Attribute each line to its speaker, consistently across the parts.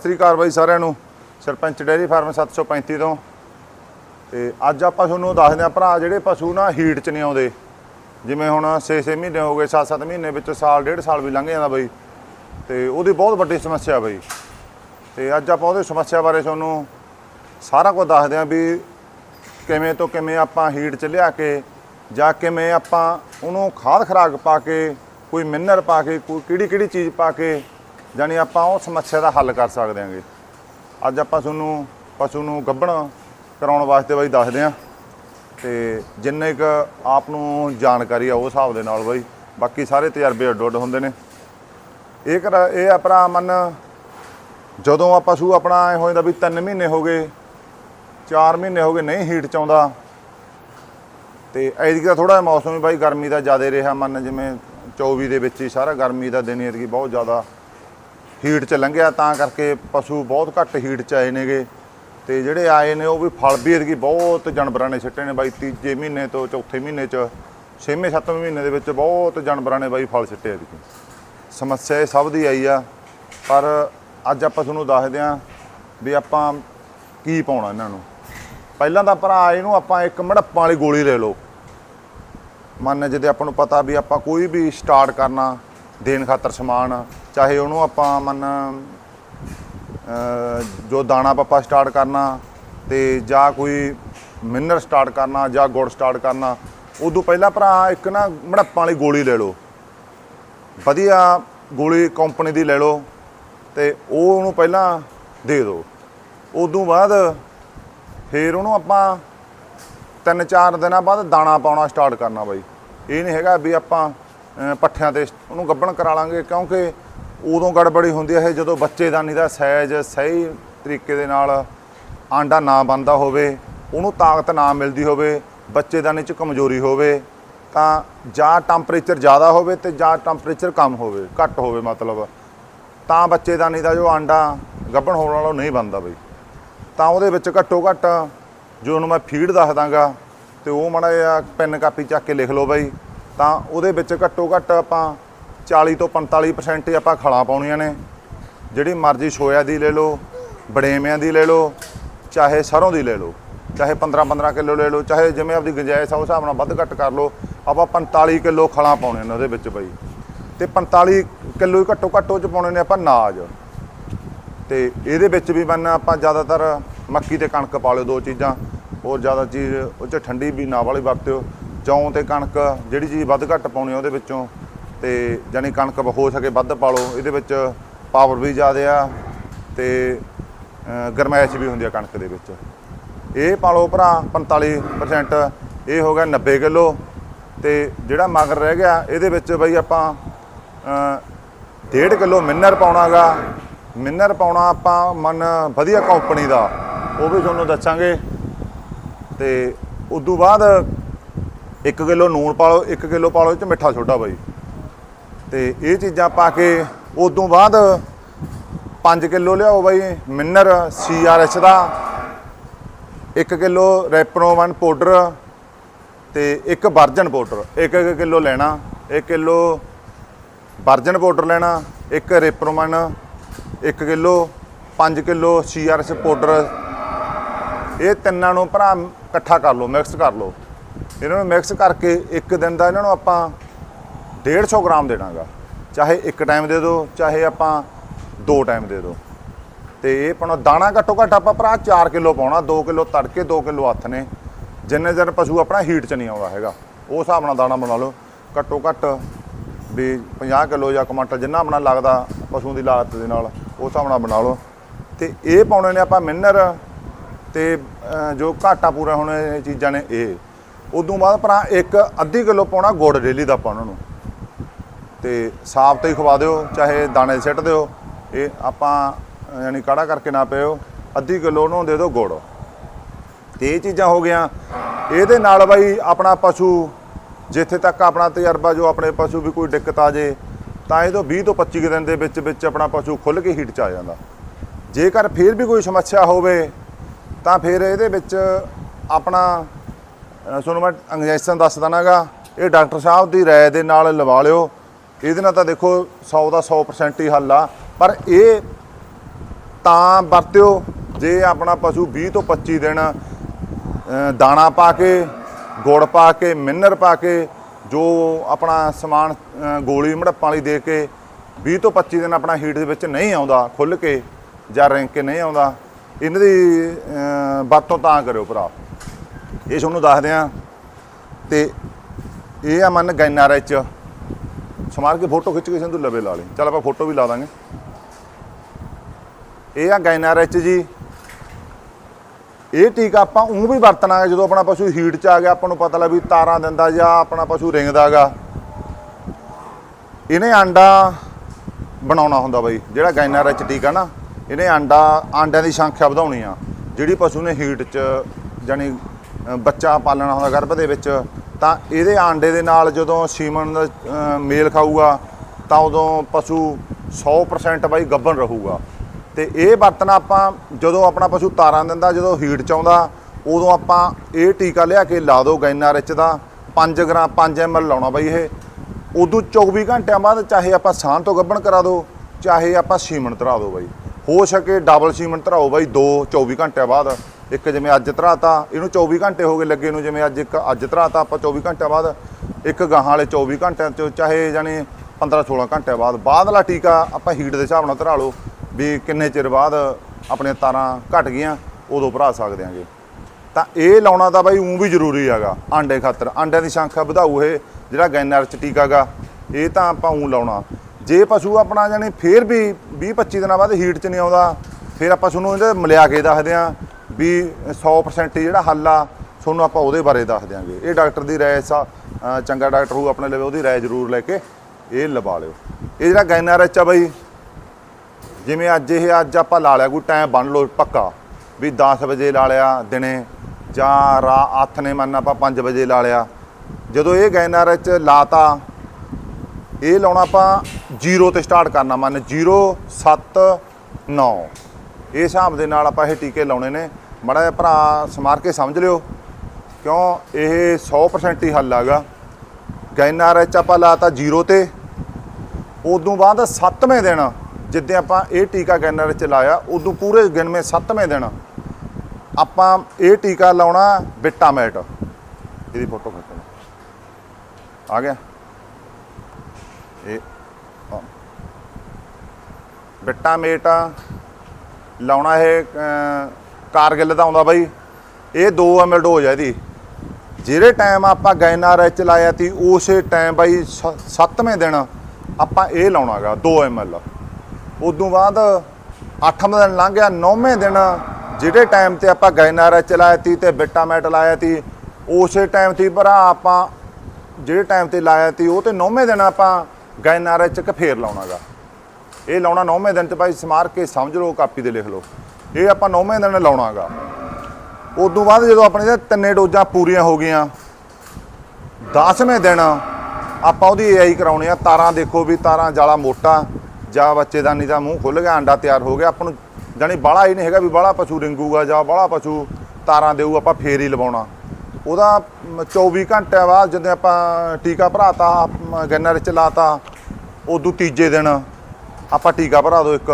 Speaker 1: ਸਤਿ ਸ੍ਰੀ ਅਕਾਲ ਬਾਈ ਸਾਰਿਆਂ ਨੂੰ। Sarpanch dairy farm 735 ਤੋਂ। ਤੇ ਅੱਜ ਆਪਾਂ ਤੁਹਾਨੂੰ ਦੱਸਦੇ ਆ ਭਰਾ, ਜਿਹੜੇ ਪਸ਼ੂ ਨਾ ਹੀਟ 'ਚ ਨਹੀਂ ਆਉਂਦੇ। ਜਿਵੇਂ ਹੁਣ 6-6 ਮਹੀਨੇ ਹੋ ਗਏ 7-7 ਮਹੀਨੇ ਵਿੱਚ ਸਾਲ, ਡੇਢ ਸਾਲ ਵੀ ਲੰਘ ਜਾਂਦਾ ਬਈ। ਤੇ ਉਹਦੀ ਬਹੁਤ ਵੱਡੀ ਸਮੱਸਿਆ ਬਾਈ। ਤੇ ਅੱਜ ਆਪਾਂ ਉਹਦੀ ਸਮੱਸਿਆ ਬਾਰੇ ਤੁਹਾਨੂੰ ਸਾਰਾ ਕੁਝ ਦੱਸਦੇ ਆ ਵੀ ਕਿਵੇਂ ਤੋਂ ਕਿਵੇਂ ਆਪਾਂ ਹੀਟ 'ਚ ਲਿਆ ਕੇ ਜਾਂ ਕਿਵੇਂ ਆਪਾਂ ਉਹਨੂੰ ਖਾਦ ਖਰਾਕ ਪਾ ਕੇ, ਕੋਈ ਮਿਨਰਲ ਪਾ ਕੇ, ਕੋਈ ਕਿਹੜੀ ਕਿਹੜੀ ਚੀਜ਼ ਪਾ ਕੇ ਜਾਨੀ ਆਪਾਂ ਉਹ ਸਮੱਸਿਆ ਦਾ ਹੱਲ ਕਰ ਸਕਦੇ ਹਾਂਗੇ। ਅੱਜ ਆਪਾਂ ਤੁਹਾਨੂੰ ਪਸ਼ੂ ਨੂੰ ਗੱਭਣ ਕਰਾਉਣ ਵਾਸਤੇ ਬਾਈ ਦੱਸਦੇ ਹਾਂ। ਤੇ ਜਿੰਨੇ ਕ ਆਪ ਨੂੰ ਜਾਣਕਾਰੀ ਆ, ਉਹ ਹਿਸਾਬ ਦੇ ਨਾਲ ਬਾਈ ਬਾਕੀ ਸਾਰੇ ਤਜਰਬੇ ਅੱਡੋ ਅੱਡ ਹੁੰਦੇ ਨੇ। ਇਹ ਕਰ, ਇਹ ਆਪਣਾ ਮਨ, ਜਦੋਂ ਆ ਪਸ਼ੂ ਆਪਣਾ ਐ ਹੋ ਜਾਂਦਾ ਵੀ 3 ਮਹੀਨੇ ਹੋ ਗਏ 4 ਮਹੀਨੇ ਹੋ ਗਏ ਨਹੀਂ ਹੀਟ ਚ ਆਉਂਦਾ। ਤੇ ਐਤਕੀ ਦਾ ਥੋੜਾ ਮੌਸਮ ਵੀ ਬਾਈ ਗਰਮੀ ਦਾ ਜ਼ਿਆਦਾ ਰਿਹਾ ਮੰਨ, ਜਿਵੇਂ 24 ਦੇ ਵਿੱਚ ਹੀ ਸਾਰਾ ਗਰਮੀ ਦਾ ਦਿਨ ਐਤਕੀ ਬਹੁਤ ਜ਼ਿਆਦਾ ਹੀਟ ਚ ਲੰਘਿਆ, ਤਾਂ ਕਰਕੇ ਪਸ਼ੂ ਬਹੁਤ ਘੱਟ ਹੀਟ ਚ ਆਏ ਨੇਗੇ। ਤੇ ਜਿਹੜੇ ਆਏ ਨੇ, ਉਹ ਵੀ ਫਲ ਵੀ ਐਤਕੀ ਬਹੁਤ ਜਾਨਵਰਾਂ ਨੇ ਛੱਟੇ ਨੇ ਬਾਈ ਤੀਜੇ ਮਹੀਨੇ ਤੋਂ ਚੌਥੇ ਮਹੀਨੇ ਚ, ਛੇਵੇਂ, ਸੱਤਵੇਂ ਮਹੀਨੇ ਦੇ ਵਿੱਚ ਬਹੁਤ ਜਾਨਵਰਾਂ ਨੇ ਬਾਈ ਫਲ ਛੱਟੇ ਐਤਕੀ ਸਮੱਸਿਆ ਇਹ ਸਭ ਦੀ ਆਈ ਆ, ਪਰ ਅੱਜ ਆਪਾਂ ਤੁਹਾਨੂੰ ਦੱਸਦੇ ਆ ਵੀ ਆਪਾਂ ਕੀ ਪਾਉਣਾ ਇਹਨਾਂ ਨੂੰ। ਪਹਿਲਾਂ ਤਾਂ ਭਰਾ, ਇਹਨੂੰ ਆਪਾਂ ਇੱਕ ਮੜੱਪਾਂ ਵਾਲੀ ਗੋਲੀ ਲੈ ਲਓ। ਮੰਨ ਜਿਹਦੇ ਆਪਾਂ ਨੂੰ ਪਤਾ ਵੀ ਆਪਾਂ ਕੋਈ ਵੀ ਸਟਾਰਟ ਕਰਨਾ ਦੇਣ ਖਾਤਰ ਸਮਾਨ, ਚਾਹੇ ਉਹਨੂੰ ਆਪਾਂ ਮੰਨ ਜੋ ਦਾਣਾ ਪੱਪਾ ਸਟਾਰਟ ਕਰਨਾ ਤੇ ਜਾਂ ਕੋਈ ਮਿਨਰ ਸਟਾਰਟ ਕਰਨਾ ਜਾਂ ਗੁੜ ਸਟਾਰਟ ਕਰਨਾ, ਉਦੋਂ ਪਹਿਲਾਂ ਭਰਾ ਇੱਕ ਨਾ ਮੜੱਪਾਂ ਵਾਲੀ ਗੋਲੀ ਲੈ ਲਓ। ਵਧੀਆ ਗੋਲੀ ਕੰਪਨੀ ਦੀ ਲੈ ਲਓ ਤੇ ਉਹ ਉਹਨੂੰ ਪਹਿਲਾਂ ਦੇ ਦਿਓ। ਉਦੋਂ ਬਾਅਦ ਫਿਰ ਉਹਨੂੰ ਆਪਾਂ ਤਿੰਨ ਚਾਰ ਦਿਨਾਂ ਬਾਅਦ ਦਾਣਾ ਪਾਉਣਾ ਸਟਾਰਟ ਕਰਨਾ ਬਾਈ। ਇਹ ਨਹੀਂ ਹੈਗਾ ਵੀ ਆਪਾਂ ਪੱਠਿਆਂ ਤੇ ਉਹਨੂੰ ਗੱਭਣ ਕਰਾ ਲਾਂਗੇ, ਕਿਉਂਕਿ ਉਦੋਂ ਗੜਬੜੀ ਹੁੰਦੀ ਹੈ ਜਦੋਂ ਬੱਚੇਦਾਨੀ ਦਾ ਸਾਈਜ਼ ਸਹੀ ਤਰੀਕੇ ਦੇ ਨਾਲ ਆਂਡਾ ਨਾ ਬੰਦਾ ਹੋਵੇ, ਉਹਨੂੰ ਤਾਕਤ ਨਾ ਮਿਲਦੀ ਹੋਵੇ, ਬੱਚੇਦਾਨੀ 'ਚ ਕਮਜ਼ੋਰੀ ਹੋਵੇ, ਤਾਂ ਜਾਂ ਟੈਂਪਰੇਚਰ ਜ਼ਿਆਦਾ ਹੋਵੇ ਤੇ ਜਾਂ ਟੈਂਪਰੇਚਰ ਕਮ ਹੋਵੇ, ਘੱਟ ਹੋਵੇ ਮਤਲਬ। ਤਾਂ ਬੱਚੇਦਾਨੀ ਦਾ ਜੋ ਆਂਡਾ ਗੱਭਣ ਹੋਣ ਵਾਲਾ ਨਹੀਂ ਬਣਦਾ ਬਈ। ਤਾਂ ਉਹਦੇ ਵਿੱਚ ਘੱਟੋ ਘੱਟ ਜੋ ਉਹਨੂੰ ਮੈਂ ਫੀਡ ਦੱਸ ਦਾਂਗਾ ਤੇ ਉਹ ਮਾੜਾ ਜਿਹਾ ਪੈਨ ਕਾਪੀ ਚੱਕ ਕੇ ਲਿਖ ਲਓ ਬਾਈ। ਤਾਂ ਉਹਦੇ ਵਿੱਚ ਘੱਟੋ ਘੱਟ ਆਪਾਂ 40 ਤੋਂ 45% ਆਪਾਂ ਖਲਾਂ ਪਾਉਣੀਆਂ ਨੇ। ਜਿਹੜੀ ਮਰਜ਼ੀ ਸੋਇਆ ਦੀ ਲੈ ਲਓ ਬੜੇਮਿਆਂ ਦੀ ਲੈ ਲਓ, ਚਾਹੇ ਸਰੋਂ ਦੀ ਲੈ ਲਓ, ਚਾਹੇ 15 15 ਕਿਲੋ ਲੈ ਲਓ, ਚਾਹੇ ਜਿਵੇਂ ਆਪਦੀ ਗੁੰਜਾਇਸ਼ ਆ ਉਸ ਹਿਸਾਬ ਨਾਲ ਵੱਧ ਘੱਟ ਕਰ ਲਓ, ਆਪਾਂ 45 ਕਿਲੋ ਖਲਾਂ ਪਾਉਣੇ ਨੇ ਉਹਦੇ ਵਿੱਚ ਬਾਈ। ਤੇ 45 ਕਿਲੋ ਹੀ ਘੱਟੋ ਘੱਟ ਉਹ ਚ ਪਾਉਣੇ ਨੇ ਆਪਾਂ ਨਾਜ। ਤੇ ਇਹਦੇ ਵਿੱਚ ਵੀ ਮੰਨ ਆਪਾਂ ਜ਼ਿਆਦਾਤਰ ਮੱਕੀ ਤੇ ਕਣਕ ਪਾ ਲਿਓ ਦੋ ਚੀਜ਼ਾਂ, ਹੋਰ ਜ਼ਿਆਦਾ ਚੀਜ਼ ਉਹ ਚ ਠੰਡੀ ਵੀ ਨਾ ਵਾਲੀ ਵਰਤਿਓ। ਜੌਂ ਤੇ ਕਣਕ ਜਿਹੜੀ ਚੀਜ਼ ਵੱਧ ਘੱਟ ਪਾਉਣੀ ਉਹਦੇ ਵਿੱਚੋਂ ਤੇ ਜਾਨੀ ਕਣਕ ਹੋ ਸਕੇ ਵੱਧ ਪਾ ਲਓ ਇਹਦੇ ਵਿੱਚ ਪਾਵਰ ਵੀ ਜ਼ਿਆਦਾ ਆ ਤੇ ਅ, ਗਰਮੈਸ਼ ਵੀ ਹੁੰਦੀ ਆ ਕਣਕ ਦੇ ਵਿੱਚ। ਇਹ ਪਾ ਲਓ ਭਰਾ 45% ਇਹ ਹੋ ਗਿਆ 90 ਕਿਲੋ ਤੇ ਜਿਹੜਾ ਮਗਰ ਰਹਿ ਗਿਆ ਇਹਦੇ ਵਿੱਚ ਬਈ ਆਪਾਂ ਅ, ਡੇਢ ਕਿਲੋ ਮਿਨਰ ਪਾਉਣਾਗਾ। ਮਿਨਰ ਪਾਉਣਾ ਆਪਾਂ ਮਨ ਵਧੀਆ ਕੰਪਨੀ ਦਾ ਉਹ ਵੀ ਤੁਹਾਨੂੰ ਦੱਸਾਂਗੇ। ਤੇ ਉਦੋਂ ਬਾਅਦ 1 ਕਿਲੋ ਨੂਣ ਪਾ ਲਓ 1 ਕਿਲੋ ਪਾ ਲਓ, ਇਹ ਚ ਮਿੱਠਾ ਛੋਟਾ ਬਾਈ। ਤੇ ਇਹ ਚੀਜ਼ਾਂ ਪਾ ਕੇ ਉਦੋਂ ਬਾਅਦ 5 ਕਿਲੋ ਲਿਆਓ ਬਾਈ, ਮਿਨਰ ਸੀਆਰਐਸ ਦਾ 1 ਕਿਲੋ ਰੈਪਰੋਵਨ ਪਾਊਡਰ ਤੇ ਇੱਕ ਵਰਜਨ ਪਾਊਡਰ 1-1 ਕਿਲੋ ਲੈਣਾ 1 ਕਿਲੋ ਵਰਜਨ ਪਾਊਡਰ ਲੈਣਾ, ਇੱਕ ਰੈਪਰੋਵਨ 1 ਕਿਲੋ 5 ਕਿਲੋ ਸੀਆਰਐਸ ਪਾਊਡਰ। ਇਹ ਤਿੰਨਾਂ ਨੂੰ ਭਰਾ ਇਕੱਠਾ ਕਰ ਲਓ, ਮਿਕਸ ਕਰ ਲਓ। ਇਹਨਾਂ ਨੂੰ ਮਿਕਸ ਕਰਕੇ ਇੱਕ ਦਿਨ ਦਾ ਇਹਨਾਂ ਨੂੰ ਆਪਾਂ 150 ਗ੍ਰਾਮ ਦੇਣਾਗਾ। ਚਾਹੇ ਇੱਕ ਟਾਈਮ ਦੇ ਦਿਓ, ਚਾਹੇ ਆਪਾਂ ਦੋ ਟਾਈਮ ਦੇ ਦਿਓ। ਤੇ ਇਹ ਪਾਉਣਾ ਦਾਣਾ ਘੱਟੋ ਘੱਟ ਆਪਾਂ ਭਰਾ 4 ਕਿਲੋ ਪਾਉਣਾ 2 ਕਿਲੋ ਤੜਕੇ 2 ਕਿਲੋ ਹੱਥ ਨੇ। ਜਿੰਨੇ ਚਿਰ ਪਸ਼ੂ ਆਪਣਾ ਹੀਟ 'ਚ ਨਹੀਂ ਆਉਂਦਾ ਹੈਗਾ, ਉਹ ਹਿਸਾਬ ਨਾਲ ਦਾਣਾ ਬਣਾ ਲਓ। ਘੱਟੋ ਘੱਟ ਵੀ 50 ਕਿਲੋ ਜਾਂ ਕੁਆਂਟਲ ਜਿੰਨਾ ਆਪਣਾ ਲੱਗਦਾ ਪਸ਼ੂ ਦੀ ਲਾਗਤ ਦੇ ਨਾਲ ਉਸ ਹਿਸਾਬ ਨਾਲ ਬਣਾ ਲਓ। ਤੇ ਇਹ ਪਾਉਣੇ ਨੇ ਆਪਾਂ ਮਿਨਰ ਤੇ ਜੋ ਘਾਟਾ ਪੂਰਾ ਹੋਣੇ ਇਹ ਚੀਜ਼ਾਂ ਨੇ ਇਹ। ਉਦੋਂ ਬਾਅਦ ਭਰਾ, ਇੱਕ ਅੱਧੀ ਕਿਲੋ ਪਾਉਣਾ ਗੁੜ ਡੇਲੀ ਦਾ ਆਪਾਂ ਉਹਨਾਂ ਨੂੰ। ਤੇ ਸਾਫ਼ ਤੇ ਹੀ ਖਵਾ ਦਿਓ, ਚਾਹੇ ਦਾਣੇ ਸਿੱਟ ਦਿਓ, ਇਹ ਆਪਾਂ, ਯਾਨੀ ਕਾੜਾ ਕਰਕੇ ਨਾ ਪਿਓ, ਅੱਧੀ ਕਿਲੋ ਉਹਨੂੰ ਦੇ ਦਿਓ ਗੁੜ। ਤੇ ਇਹ ਚੀਜ਼ਾਂ ਹੋ ਗਈਆਂ। ਇਹਦੇ ਨਾਲ ਬਾਈ ਆਪਣਾ ਪਸ਼ੂ, ਜਿੱਥੇ ਤੱਕ ਆਪਣਾ ਤਜਰਬਾ, ਜੋ ਆਪਣੇ ਪਸ਼ੂ ਵੀ ਕੋਈ ਦਿੱਕਤ ਆ ਜੇ, ਤਾਂ ਇਹ ਤੋਂ 20 ਤੋਂ 25 ਕੁ ਦਿਨ ਦੇ ਵਿੱਚ ਵਿੱਚ ਆਪਣਾ ਪਸ਼ੂ ਖੁੱਲ ਕੇ ਹੀਟ ਚ ਆ ਜਾਂਦਾ। ਜੇਕਰ ਫਿਰ ਵੀ ਕੋਈ ਸਮੱਸਿਆ ਹੋਵੇ, ਤਾਂ ਫਿਰ ਇਹਦੇ ਵਿੱਚ ਆਪਣਾ ਤੁਹਾਨੂੰ ਮੈਂ ਇੰਜੈਕਸ਼ਨ ਦੱਸ ਦਨਾਗਾ ਇਹ ਡਾਕਟਰ ਸਾਹਿਬ ਦੀ ਰਾਏ ਦੇ ਨਾਲ ਲਵਾ ਲਿਓ। ਇਹਦੇ ਨਾਲ ਤਾਂ ਦੇਖੋ 100 ਦਾ 100% ਹੀ ਹੱਲ ਆ। ਪਰ ਇਹ ਤਾਂ ਵਰਤਿਓ, ਜੇ ਆਪਣਾ ਪਸ਼ੂ 20 ਤੋਂ 25 ਦਿਨ ਦਾਣਾ ਪਾ ਕੇ, ਗੁੜ ਪਾ ਕੇ, ਮਿਨਰ ਪਾ ਕੇ, ਜੋ ਆਪਣਾ ਸਮਾਨ ਗੋਲੀ ਮੜੱਪਾਂ ਵਾਲੀ ਦੇ ਕੇ 20 ਤੋਂ 25 ਦਿਨ ਆਪਣਾ ਹੀਟ ਦੇ ਵਿੱਚ ਨਹੀਂ ਆਉਂਦਾ ਖੁੱਲ ਕੇ ਜਾਂ ਰੈਂਕ ਕੇ ਨਹੀਂ ਆਉਂਦਾ, ਇਹਨਾਂ ਦੀ ਵਰਤੋਂ ਤਾਂ ਕਰਿਓ ਭਰਾ। ਇਹ ਤੁਹਾਨੂੰ ਦੱਸਦੇ ਆ ਤੇ ਇਹ ਆ ਮਨ ਗੈਨਾ ਰਿਚ ਸਮਾਰ ਕੇ ਫੋਟੋ ਖਿੱਚ ਕੇ ਸਿੰਧੂ ਲਵੇ ਲਾ ਲਈ। ਚੱਲ ਆਪਾਂ ਫੋਟੋ ਵੀ ਲਾ ਦਾਂਗੇ। ਇਹ ਆ ਗੈਨਾ ਰਿਚ ਜੀ। ਇਹ ਟੀਕਾ ਆਪਾਂ ਉਹ ਵੀ ਵਰਤਣਾ ਹੈ ਜਦੋਂ ਆਪਣਾ ਪਸ਼ੂ ਹੀਟ ਚ ਆ ਗਿਆ, ਆਪਾਂ ਨੂੰ ਪਤਾ ਲੱਗ ਵੀ ਤਾਰਾਂ ਦਿੰਦਾ ਜਾਂ ਆਪਣਾ ਪਸ਼ੂ ਰਿੰਗਦਾਗਾ। ਇਹਨੇ ਆਂਡਾ ਬਣਾਉਣਾ ਹੁੰਦਾ ਬਾਈ, ਜਿਹੜਾ ਗਾਇਨਾ ਰਿਚ ਟੀਕਾ ਨਾ। ਇਹਨੇ ਆਂਡਾ ਆਂਡਿਆਂ ਦੀ ਸੰਖਿਆ ਵਧਾਉਣੀ ਆ। ਜਿਹੜੀ ਪਸ਼ੂ ਨੇ ਹੀਟ ਚ ਜਾਨੀ ਬੱਚਾ ਪਾਲਣਾ ਹੁੰਦਾ ਗਰਭ ਦੇ ਵਿੱਚ, ਤਾਂ ਇਹਦੇ ਆਂਡੇ ਦੇ ਨਾਲ ਜਦੋਂ ਸੀਮਨ ਦਾ ਮੇਲ ਖਾਊਗਾ, ਤਾਂ ਉਦੋਂ ਪਸ਼ੂ 100% ਬਾਈ ਗੱਭਣ ਰਹੂਗਾ। ਤੇ ਇਹ ਬਰਤਨ ਆਪਾਂ ਜਦੋਂ ਆਪਣਾ ਪਸ਼ੂ ਤਾਰਾਂ ਦਿੰਦਾ, ਜਦੋਂ ਹੀਟ ਚ ਆਉਂਦਾ, ਉਦੋਂ ਆਪਾਂ ਇਹ ਟੀਕਾ ਲਿਆ ਕੇ ਲਾ ਦਿਓ ਗੈਨਾ ਰਿਚ ਦਾ 5 ਗ੍ਰਾਮ 5 ml ਲਾਉਣਾ ਬਾਈ ਇਹ। ਉਦੋਂ 24 ਘੰਟਿਆਂ ਬਾਅਦ ਚਾਹੇ ਆਪਾਂ ਸਾਹ ਤੋਂ ਗੱਭਣ ਕਰਾ ਦਿਓ ਚਾਹੇ ਆਪਾਂ ਸੀਮਨ ਧਰਾ ਦਿਓ ਬਾਈ। ਹੋ ਸਕੇ ਡਬਲ ਸੀਮਨ ਧਰਾਓ ਬਾਈ 2 24 ਘੰਟਿਆਂ ਬਾਅਦ। ਇੱਕ ਜਿਵੇਂ ਅੱਜ ਧਰਾਤਾ, ਇਹਨੂੰ 24 ਘੰਟੇ ਹੋ ਗਏ ਲੱਗੇ ਨੂੰ, ਜਿਵੇਂ ਅੱਜ ਇੱਕ ਅੱਜ ਧਰਾਤਾ ਆਪਾਂ 24 ਘੰਟਿਆਂ ਬਾਅਦ, ਇੱਕ ਗਾਹਾਂ ਵਾਲੇ 24 ਘੰਟਿਆਂ ਚ ਚਾਹੇ ਜਾਨੀ 15 16 ਘੰਟਿਆਂ ਬਾਅਦ ਬਾਅਦ ਵਾਲਾ ਟੀਕਾ ਆਪਾਂ ਹੀਟ ਦੇ ਹਿਸਾਬ ਨਾਲ ਧਰਾ ਲਓ ਵੀ ਕਿੰਨੇ ਚਿਰ ਬਾਅਦ ਆਪਣੀਆਂ ਤਾਰਾਂ ਘਟ ਗਈਆਂ, ਉਦੋਂ ਭਰਾ ਸਕਦੇ ਆਂਗੇ। ਤਾਂ ਇਹ ਲਾਉਣਾ ਤਾਂ ਬਾਈ ਉਂ ਵੀ ਜ਼ਰੂਰੀ ਹੈਗਾ, ਆਂਡੇ ਖਾਤਰ। ਆਂਡਿਆਂ ਦੀ ਸੰਖਿਆ ਵਧਾਊ ਇਹ, ਜਿਹੜਾ ਗੈਨਰ ਚ ਟੀਕਾ ਗਾ, ਇਹ ਤਾਂ ਆਪਾਂ ਉਂ ਲਾਉਣਾ। ਜੇ ਪਸ਼ੂ ਆਪਣਾ ਜਾਨੀ ਫੇਰ ਵੀ 20 25 ਦਿਨਾਂ ਬਾਅਦ ਹੀਟ ਚ ਨਹੀਂ ਆਉਂਦਾ, ਫਿਰ ਆਪਾਂ ਤੁਹਾਨੂੰ ਇਹਦੇ ਮਿਲਿਆ ਕੇ ਦੱਸਦੇ ਆਂ ਵੀ 100% ਜਿਹੜਾ ਹੱਲ ਆ, ਤੁਹਾਨੂੰ ਆਪਾਂ ਉਹਦੇ ਬਾਰੇ ਦੱਸ ਦਿਆਂਗੇ। ਇਹ ਡਾਕਟਰ ਦੀ ਰਾਏ ਸਾ ਚੰਗਾ ਡਾਕਟਰ ਹੋਊ, ਆਪਣੇ ਲਵੇ ਉਹਦੀ ਰਾਏ ਜ਼ਰੂਰ ਲੈ ਕੇ ਇਹ ਲਵਾ ਲਿਓ। ਇਹ ਜਿਹੜਾ ਗੈਨਰ ਚ ਆ ਬਾਈ, ਜਿਵੇਂ ਅੱਜ ਇਹ, ਅੱਜ ਆਪਾਂ ਲਾ ਲਿਆ, ਕੋਈ ਟਾਈਮ ਬੰਨ ਲਓ ਪੱਕਾ, ਵੀ 10 ਵਜੇ ਲਾ ਲਿਆ ਦਿਨੇ, ਜਾਂ ਰਾ ਹੱਥ ਨੇ ਮੰਨ ਆਪਾਂ 5 ਵਜੇ ਲਾ ਲਿਆ। ਜਦੋਂ ਇਹ ਗੈਨਰ ਚ ਲਾਤਾ, ਇਹ ਲਾਉਣਾ ਆਪਾਂ 0 ਤੇ ਸਟਾਰਟ ਕਰਨਾ, ਮੰਨ 0 7 9 ਇਹ ਹਿਸਾਬ ਦੇ ਨਾਲ ਆਪਾਂ ਇਹ ਟੀਕੇ ਲਾਉਣੇ ਨੇ। ਮੜਾ ਜਿਹਾ ਭਰਾ ਸਮਾਰ ਕੇ ਸਮਝ ਲਿਓ, ਕਿਉਂ ਇਹ 100% ਹੀ ਹੱਲ ਹੈਗਾ ਗੈਨਰ ਚ ਆਪਾਂ ਲਾਤਾ 0 ਤੇ, ਉਦੋਂ ਬਾਅਦ 7ਵੇਂ ਦਿਨ, ਜਿੱਦੇ ਆਪਾਂ ਇਹ ਟੀਕਾ ਗੈਨਰ ਚ ਲਾਇਆ, ਉਦੋਂ ਪੂਰੇ ਗਿਣਵੇਂ 7ਵੇਂ ਦਿਨ, ਆਪਾਂ ਇਹ ਟੀਕਾ ਲਾਉਣਾ ਵਿਟਾਮੈਟ ਇਹਦੀ ਫੋਟੋ ਖਿੱਚਣਾ ਆ ਗਿਆ। ਇਹ, ਆ। ਵਿਟਾਮੇਟ ਲਾਉਣਾ ਇਹ ਕਾਰਗਿਲ ਦਾ ਆਉਂਦਾ ਬਾਈ। ਇਹ 2 ml ਡੋਜ਼ ਹੈ ਇਹਦੀ। ਜਿਹੜੇ ਟਾਈਮ ਆਪਾਂ ਗੈਨਾਰ ਐਚ ਲਾਇਆ ਤੀ ਉਸੇ ਟਾਈਮ ਬਾਈ 7ਵੇਂ ਦਿਨ ਆਪਾਂ ਇਹ ਲਾਉਣਾਗਾ 2 ml ਉਦੋਂ ਬਾਅਦ 8ਵਾਂ ਦਿਨ ਲੰਘ ਗਿਆ 9ਵੇਂ ਦਿਨ ਜਿਹੜੇ ਟਾਈਮ ਤੇ ਆਪਾਂ ਗੈਨਾਰ ਐਚ ਲਾਇਆ ਤੀ ਤੇ ਵਿਟਾਮੈਟ ਲਾਇਆ ਤੀ ਉਸੇ ਟਾਈਮ ਤੇ ਭਰਾ ਆਪਾਂ ਜਿਹੜੇ ਟਾਈਮ ਤੇ ਲਾਇਆ ਤੀ ਉਹ ਤੇ 9ਵੇਂ ਦਿਨ ਆਪਾਂ ਗੈਨਾਰ ਐਚ ਇੱਕ ਫੇਰ ਲਾਉਣਾਗਾ। ਇਹ ਲਾਉਣਾ 9ਵੇਂ ਦਿਨ ਤੇ ਭਾਈ ਸਮਾਰ ਕੇ ਸਮਝ ਲਓ, ਕਾਪੀ ਤੇ ਲਿਖ ਲਓ। ਇਹ ਆਪਾਂ 9ਵੇਂ ਦਿਨ ਲਾਉਣਾਗਾ। ਉਦੋਂ ਬਾਅਦ ਜਦੋਂ ਆਪਣੇ ਦੇ ਤਿੰਨੇ ਡੋਜ਼ਾਂ ਪੂਰੀਆਂ ਹੋ ਗਈਆਂ 10ਵੇਂ ਦਿਨ ਆਪਾਂ ਉਹਦੀ ਏਆਈ ਕਰਾਉਣੀ ਆ ਤਾਰਾਂ ਦੇਖੋ ਵੀ ਤਾਰਾਂ ਜਾਲਾ ਮੋਟਾ ਜਾਂ ਬੱਚੇਦਾਨੀ ਦਾ ਮੂੰਹ ਖੁੱਲ ਗਿਆ ਅੰਡਾ ਤਿਆਰ ਹੋ ਗਿਆ ਆਪਾਂ ਨੂੰ ਜਾਣੀ ਬਾਹਲਾ ਹੀ ਨਹੀਂ ਹੈਗਾ ਵੀ ਬਾਹਲਾ ਪਸ਼ੂ ਰਿੰਗੂਗਾ ਜਾਂ ਬਾਹਲਾ ਪਸ਼ੂ ਤਾਰਾਂ ਦੇਊ ਆਪਾਂ ਫੇਰ ਹੀ ਲਵਾਉਣਾ। ਉਹਦਾ ਮ, 24 ਘੰਟਿਆਂ ਬਾਅਦ ਜਦੋਂ ਆਪਾਂ ਟੀਕਾ ਭਰਾਤਾ ਗੈਨਰ 'ਚ ਵਿੱਚ ਲਾਤਾ ਉਦੋਂ ਤੀਜੇ ਦਿਨ ਆਪਾਂ ਟੀਕਾ ਭਰਾ ਦਿਓ ਇੱਕ।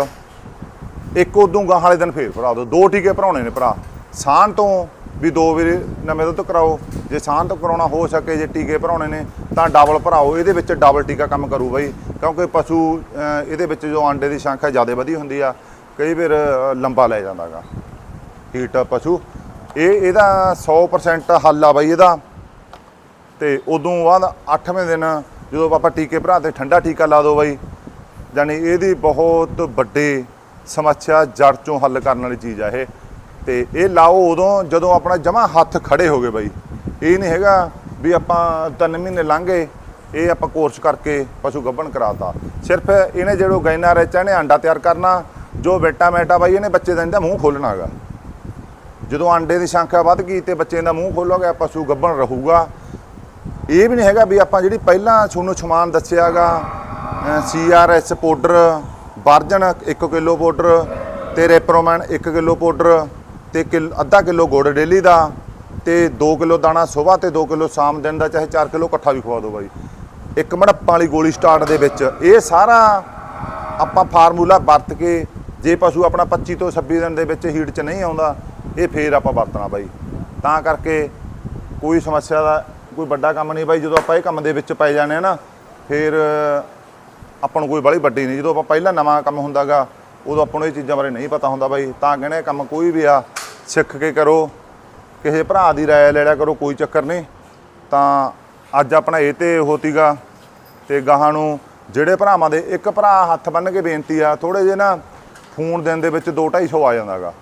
Speaker 1: ਇੱਕ ਉਦੋਂ ਗਾਹਾਂ ਵਾਲੇ ਦਿਨ ਫੇਰ ਭਰਾ ਦਿਓ ਦੋ ਟੀਕੇ ਭਰਾਉਣੇ ਨੇ ਭਰਾ। ਸਾਨ ਤੋਂ ਵੀ ਦੋ ਵਾਰੀ ਨਵੇਂ ਦੁੱਧ ਕਰਾਓ। ਜੇ ਸਾਨ ਤੋਂ ਕਰਾਉਣਾ ਹੋ ਸਕੇ, ਜੇ ਟੀਕੇ ਭਰਾਉਣੇ ਨੇ, ਤਾਂ ਡਬਲ ਭਰਾਓ। ਇਹਦੇ ਵਿੱਚ ਡਬਲ ਟੀਕਾ ਕੰਮ ਕਰੂ ਬਾਈ, ਕਿਉਂਕਿ ਪਸ਼ੂ ਇਹਦੇ ਵਿੱਚ ਜੋ ਆਂਡੇ ਦੀ ਸੰਖਿਆ ਜ਼ਿਆਦਾ ਵਧੀ ਹੁੰਦੀ ਆ, ਕਈ ਵਾਰ ਲੰਬਾ ਲੈ ਜਾਂਦਾਗਾ। ਹੀਟ ਪਸ਼ੂ। ਇਹ, ਇਹਦਾ 100% ਹੱਲ ਆ ਬਾਈ ਇਹਦਾ। ਤੇ ਉਦੋਂ ਬਾਅਦ 8ਵੇਂ ਦਿਨ ਜਦੋਂ ਆਪਾਂ ਟੀਕੇ ਭਰਾ ਤੇ ਠੰਡਾ ਟੀਕਾ ਲਾ ਦੋ ਬਾਈ ਯਾਨੀ ਇਹਦੀ ਬਹੁਤ ਵੱਡੇ ਸਮੱਸਿਆ ਜੜ ਚੋਂ ਹੱਲ ਕਰਨ ਵਾਲੀ ਚੀਜ਼ ਆ ਇਹ। ਤੇ ਇਹ ਲਾਓ ਉਦੋਂ ਜਦੋਂ ਆਪਣਾ ਜਮਾ ਹੱਥ ਖੜੇ ਹੋ ਗਏ ਬਾਈ। ਇਹ ਨਹੀਂ ਹੈਗਾ ਵੀ ਆਪਾਂ ਤਿੰਨ ਮਹੀਨੇ ਲੰਘੇ, ਇਹ ਆਪਾਂ ਕੋਰਸ ਕਰਕੇ ਪਸ਼ੂ ਗੱਭਣ ਕਰਾਤਾ। ਸਿਰਫ ਇਹਨੇ ਜਿਹੜੋ ਗੈਨਾ ਰਿਚ ਇਹਨੇ ਆਂਡਾ ਤਿਆਰ ਕਰਨਾ, ਜੋ ਬੇਟਾ ਮੈਟਾ ਬਾਈ ਇਹਨੇ ਬੱਚੇ ਦਾ ਇਹਦਾ ਮੂੰਹ ਖੋਲਣਾ ਹੈਗਾ। ਜਦੋਂ ਆਂਡੇ ਦੀ ਸੰਖਿਆ ਵੱਧ ਗਈ ਤੇ ਬੱਚੇ ਦਾ ਮੂੰਹ ਖੋਲੋਗੇ, ਪਸ਼ੂ ਗੱਭਣ ਰਹੂਗਾ। ਇਹ ਵੀ ਨਹੀਂ ਹੈਗਾ ਵੀ ਆਪਾਂ ਜਿਹੜੀ ਪਹਿਲਾਂ ਤੁਹਾਨੂੰ ਸਮਾਨ ਦੱਸਿਆਗਾ CRS powder version 1 kilo powder ਤੇ ਰੈਪਰੋਮੈਨ 1 ਕਿਲੋ ਪਾਊਡਰ ਤੇ ਕਿਲ ਅੱਧਾ ਕਿਲੋ ਗੁੜ ਡੇਲੀ ਦਾ ਤੇ 2 ਕਿਲੋ ਦਾਣਾ ਸਵੇਰ ਤੇ 2 ਕਿਲੋ ਸ਼ਾਮ ਦਿਨ ਦਾ ਚਾਹੇ 4 ਕਿਲੋ ਇਕੱਠਾ ਵੀ ਖਵਾ ਦਿਓ ਬਾਈ। ਇੱਕ ਮੜੱਪਾਂ ਵਾਲੀ ਗੋਲੀ ਸਟਾਰਟ ਦੇ ਵਿੱਚ। ਇਹ ਸਾਰਾ ਆਪਾਂ ਫਾਰਮੂਲਾ ਵਰਤ ਕੇ ਜੇ ਪਸ਼ੂ ਆਪਣਾ 25 ਤੋਂ 26 ਦਿਨ ਦੇ ਵਿੱਚ ਹੀਟ 'ਚ ਨਹੀਂ ਆਉਂਦਾ, ਇਹ ਫੇਰ ਆਪਾਂ ਵਰਤਣਾ ਬਾਈ। ਤਾਂ ਕਰਕੇ ਕੋਈ ਸਮੱਸਿਆ ਦਾ ਕੋਈ ਵੱਡਾ ਕੰਮ ਨਹੀਂ ਬਾਈ, ਜਦੋਂ ਆਪਾਂ ਇਹ ਕੰਮ ਦੇ ਵਿੱਚ ਪੈ ਜਾਂਦੇ ਆ ਨਾ, ਫਿਰ ਆਪਾਂ ਨੂੰ ਕੋਈ ਬੜੀ ਵੱਡੀ ਨਹੀਂ। ਜਦੋਂ ਆਪਾਂ ਪਹਿਲਾਂ ਨਵਾਂ ਕੰਮ ਹੁੰਦਾਗਾ, ਉਦੋਂ ਆਪਾਂ ਨੂੰ ਇਹ ਚੀਜ਼ਾਂ ਬਾਰੇ ਨਹੀਂ ਪਤਾ ਹੁੰਦਾ ਬਾਈ। ਤਾਂ ਕਹਿੰਦੇ ਕੰਮ ਕੋਈ ਵੀ ਆ, ਸਿੱਖ ਕੇ ਕਰੋ। ਕਿਸੇ ਭਰਾ ਦੀ ਰਾਏ ਲੈ ਲਿਆ ਕਰੋ, ਕੋਈ ਚੱਕਰ ਨਹੀਂ। ਤਾਂ ਅੱਜ ਆਪਣਾ ਇਹ ਤੇ ਹੋਤੀਗਾ ਤੇ ਗਾਹਾਂ ਨੂੰ ਜਿਹੜੇ ਭਰਾਵਾਂ ਦੇ ਇੱਕ ਭਰਾ ਹੱਥ ਬੰਨ ਕੇ ਬੇਨਤੀ ਆ ਥੋੜੇ ਜੇ ਨਾ ਫੋਨ ਦਿਨ ਦੇ ਵਿੱਚ 2 250 ਆ ਜਾਂਦਾਗਾ।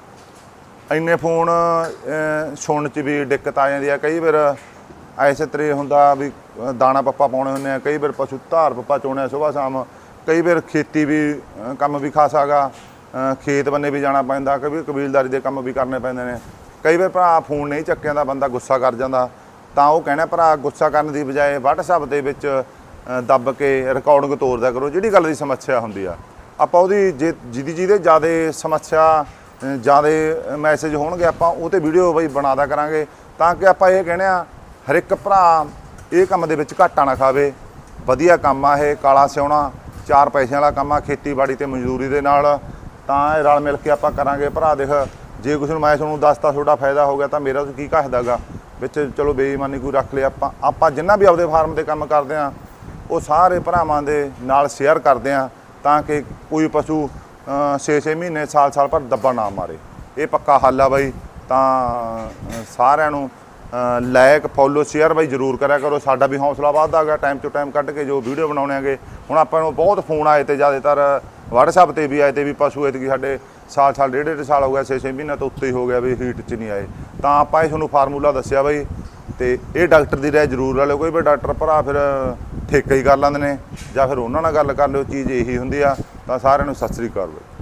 Speaker 1: ਇੰਨੇ ਫੋਨ ਸੁਣਨ ਚ ਵੀ ਦਿੱਕਤ ਆ ਜਾਂਦੀ ਆ। ਕਈ ਵਾਰ ਐਸੇ ਤਰੇ ਹੁੰਦਾ ਵੀ ਦਾਣਾ ਪੱਪਾ ਪਾਉਣੇ ਹੁੰਦੇ ਆ। ਕਈ ਵਾਰ ਪਸ਼ੂ ਧਾਰ ਪੱਪਾ ਚੋਣੇ ਸਵੇਰ ਸ਼ਾਮ। ਕਈ ਵਾਰ ਖੇਤੀ ਵੀ ਕੰਮ ਵੀ ਖਾਸਾਗਾ ਖੇਤ ਬੰਨੇ ਵੀ ਜਾਣਾ ਪੈਂਦਾ ਕਈ ਵਾਰ ਕਬੀਲਦਾਰੀ ਦੇ ਕੰਮ ਵੀ ਕਰਨੇ ਪੈਂਦੇ ਨੇ। ਕਈ ਵਾਰ ਭਰਾ ਫੋਨ ਨਹੀਂ ਚੱਕਿਆ ਦਾ ਬੰਦਾ ਗੁੱਸਾ ਕਰ ਜਾਂਦਾ। ਤਾਂ ਉਹ ਕਹਿਣਾ, ਭਰਾ, ਗੁੱਸਾ ਕਰਨ ਦੀ ਬਜਾਏ WhatsApp ਦੇ ਵਿੱਚ ਦੱਬ ਕੇ ਰਿਕਾਰਡਿੰਗ ਤੋਰਦਾ ਕਰੋ। ਜਿਹੜੀ ਗੱਲ ਦੀ ਸਮੱਸਿਆ ਹੁੰਦੀ ਆ। ਆਪਾਂ ਉਹਦੀ ਜੇ, ਜਿਹਦੀ, ਜਿਹਦੇ ਜ਼ਿਆਦਾ ਸਮੱਸਿਆ ਜ਼ਿਆਦਾ ਮੈਸੇਜ ਹੋਣਗੇ, ਆਪਾਂ ਉਹ ਤੇ ਵੀਡੀਓ ਬਈ ਬਣਾਦਾ ਕਰਾਂਗੇ। ਤਾਂ ਕਿ ਆਪਾਂ ਇਹ ਕਹਿੰਦੇ ਆ ਹਰ ਇੱਕ ਭਰਾ ਇਹ ਕੰਮ ਦੇ ਵਿੱਚ ਘਾਟਾ ਨਾ ਖਾਵੇ। ਵਧੀਆ ਕੰਮ ਆ ਇਹ, ਕਾਲਾ ਸਿਉਣਾ, ਚਾਰ ਪੈਸਿਆਂ ਵਾਲਾ ਕੰਮ ਆ, ਖੇਤੀਬਾੜੀ ਤੇ ਮਜ਼ਦੂਰੀ ਦੇ ਨਾਲ। ਤਾਂ ਇਹ ਰਲ ਮਿਲ ਕੇ ਆਪਾਂ ਕਰਾਂਗੇ। ਭਰਾ ਦੇਖ, ਜੇ ਕੁਛ ਨੂੰ ਮੈਂ ਤੁਹਾਨੂੰ ਦੱਸਤਾ, ਤੁਹਾਡਾ ਫਾਇਦਾ ਹੋ ਗਿਆ ਤਾਂ ਮੇਰਾ ਤਾਂ ਕੀ ਘਸਦਾਗਾ ਵਿੱਚ ਚਲੋ ਬੇਈਮਾਨੀ ਕੋਈ ਰੱਖ ਲਿਆ ਆਪਾਂ। ਆਪਾਂ ਜਿੰਨਾ ਵੀ ਆਪਦੇ ਫਾਰਮ ਤੇ ਕੰਮ ਕਰਦੇ ਆ ਉਹ ਸਾਰੇ ਭਰਾਵਾਂ ਦੇ ਨਾਲ ਸ਼ੇਅਰ ਕਰਦੇ ਆ ਤਾਂ ਕਿ ਕੋਈ ਪਸ਼ੂ 6-6 ਮਹੀਨੇ ਸਾਲ-ਸਾਲ ਪਰ ਦੱਬਾ ਨਾ ਮਾਰੇ। ਇਹ ਪੱਕਾ ਹੱਲ ਆ ਬਾਈ। ਤਾਂ ਸਾਰਿਆਂ ਨੂੰ ਲਾਇਕ ਫੋਲੋ ਸ਼ੇਅਰ ਬਾਈ ਜਰੂਰ ਕਰਿਆ ਕਰੋ। ਸਾਡਾ ਵੀ ਹੌਸਲਾ ਵੱਧਦਾ ਹੈਗਾ ਟਾਈਮ ਟੂ ਟਾਈਮ ਕੱਢ ਕੇ ਜੋ ਵੀਡੀਓ ਬਣਾਉਣੇ ਆਗੇ ਹੁਣ ਆਪਾਂ ਨੂੰ ਬਹੁਤ ਫੋਨ ਆਏ ਤੇ ਜ਼ਿਆਦਾਤਰ WhatsApp ਤੇ ਵੀ ਆਏ ਤੇ ਵੀ ਪਸ਼ੂ ਐਤਕੀ ਸਾਡੇ ਸਾਲ ਸਾਲ, ਡੇਢ ਡੇਢ ਸਾਲ ਹੋ ਗਿਆ 6-6 ਮਹੀਨੇ ਤੋਂ ਉੱਤੇ ਹੀ ਹੋ ਗਿਆ ਵੀ ਹੀਟ 'ਚ ਨਹੀਂ ਆਏ। ਤਾਂ ਆਪਾਂ ਇਹ ਤੁਹਾਨੂੰ ਫਾਰਮੂਲਾ ਦੱਸਿਆ ਬਾਈ ਤੇ ਇਹ ਡਾਕਟਰ ਦੀ ਰਾਏ ਜ਼ਰੂਰ ਲੈ ਲਿਓ। ਕੋਈ ਵੀ ਡਾਕਟਰ ਭਰਾ ਫਿਰ ਠੇਕਾ ਹੀ ਕਰ ਲੈਂਦੇ ਨੇ ਜਾਂ ਫਿਰ ਉਹਨਾਂ ਨਾਲ ਗੱਲ ਕਰ ਲਿਓ, ਚੀਜ਼ ਇਹੀ ਹੁੰਦੀ ਆ। ਤਾਂ ਸਾਰਿਆਂ ਨੂੰ ਸਤਿ ਸ੍ਰੀ ਅਕਾਲ ਬਾਈ।